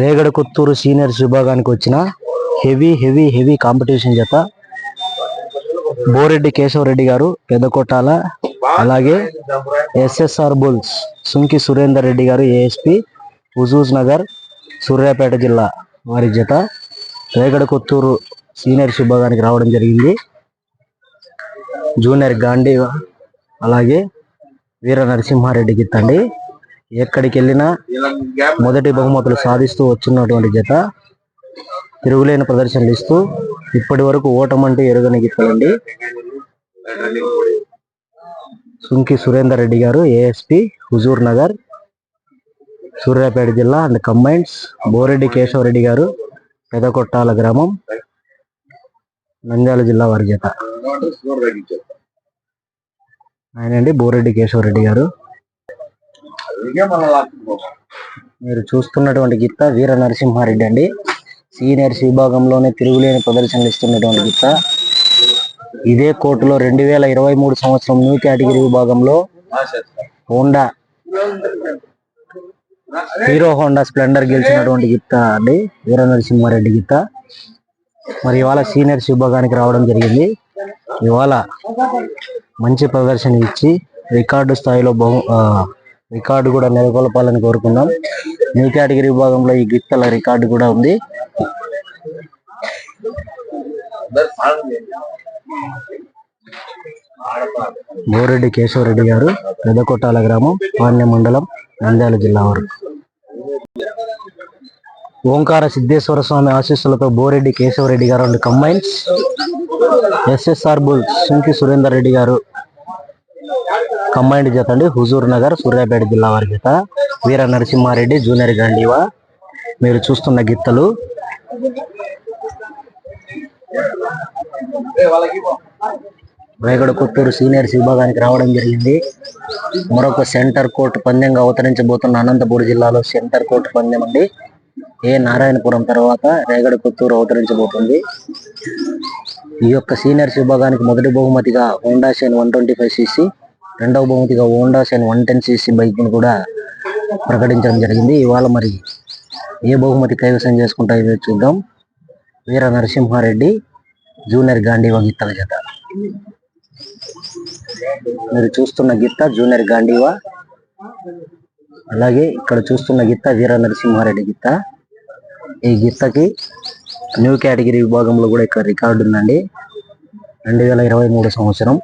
రేగడ Kotturu seniors విభాగానికి వచ్చిన heavy heavy heavy competition జత బోరెడ్డి కేశవరెడ్డి గారు పెద్దకొట్టాల అలాగే ఎస్ఎస్ఆర్ బుల్స్ సుంకి సురేందర్ రెడ్డి గారు ఏఎస్పి హుజూజ్ నగర్ సూర్యాపేట జిల్లా వారి జత రేగడ కొత్తూరు సీనియర్స్ విభాగానికి రావడం జరిగింది. జూనియర్ గాంధీ అలాగే వీర నరసింహారెడ్డికి గిత్తండి. ఎక్కడికి వెళ్ళినా మొదటి బహుమతులు సాధిస్తూ వచ్చినటువంటి జత తిరుగులేని ప్రదర్శనలు ఇస్తూ ఇప్పటి వరకు ఓటమంటే ఎరుగని గిత్తలండి. సుంకి సురేందర్ రెడ్డి గారు ఏఎస్పి హుజూర్ నగర్ సూర్యాపేట జిల్లా అండ్ కంబైన్స్ బోరెడ్డి కేశవరెడ్డి గారు పెదకొట్టాల గ్రామం నంద్యాల జిల్లా వారి జత. ఆయనండి బోరెడ్డి కేశవరెడ్డి గారు. మీరు చూస్తున్నటువంటి గిత్త వీర నరసింహారెడ్డి అండి. సీనియర్స్ విభాగంలోనే తిరుగులేని ప్రదర్శనలు ఇస్తున్నటువంటి గిత్త. ఇదే కోర్టులో రెండు వేల ఇరవై మూడు సంవత్సరం న్యూ కేటగిరీ విభాగంలో హోండా హీరో హోండా స్ప్లెండర్ గెలిచినటువంటి గిత్త అండి. వీర నరసింహారెడ్డి గిత్త. మరి ఇవాళ సీనియర్స్ విభాగానికి రావడం జరిగింది. ఇవాళ మంచి ప్రదర్శన ఇచ్చి రికార్డు స్థాయిలో బహు రికార్డు కూడా నెలకొల్పాలని కోరుకుందాం. న్యూ కేటగిరీ విభాగంలో ఈ గిత్తల రికార్డు కూడా ఉంది. బోరెడ్డి కేశవరెడ్డి గారు పెదకొట్టాల గ్రామం పాణ్య మండలం నంద్యాల జిల్లా వారు ఓంకార సిద్ధేశ్వర స్వామి ఆశీస్సులతో బోరెడ్డి కేశవరెడ్డి గారు and combines. SSR bull Sunki Surender Reddy గారు కంబైండ్ జత అండి. హుజూర్ నగర్ సూర్యాపేట జిల్లా వారి జత. వీర నరసింహారెడ్డి జూనియర్ గాంధీవా మీరు చూస్తున్న గిత్తలు. రేగడ కొత్తూరు సీనియర్స్ విభాగానికి రావడం జరిగింది. మరొక సెంటర్ కోర్టు పందెంగా అవతరించబోతున్న అనంతపూర్ జిల్లాలో సెంటర్ కోర్టు పందెం అండి. ఏ నారాయణపురం తర్వాత రేగడ కొత్తూరు అవతరించబోతుంది. ఈ యొక్క సీనియర్స్ విభాగానికి మొదటి బహుమతిగా Honda Shine one twenty five CC రెండవ బహుమతిగా Honda Shine one ten CC బైక్ని కూడా ప్రకటించడం జరిగింది. ఇవాళ మరి ఏ బహుమతి కైవసం చేసుకుంటాయో చూద్దాం. వీర నరసింహారెడ్డి జూనియర్ గాంధీవా గిత్తల జత. మీరు చూస్తున్న గిత్త జూనియర్ గాంధీవా? అలాగే ఇక్కడ చూస్తున్న గిత్త వీర నరసింహారెడ్డి గిత్త. ఈ గిత్తకి న్యూ కేటగిరీ విభాగంలో కూడా ఇక్కడ రికార్డు ఉందండి. రెండు వేల ఇరవై మూడు సంవత్సరం.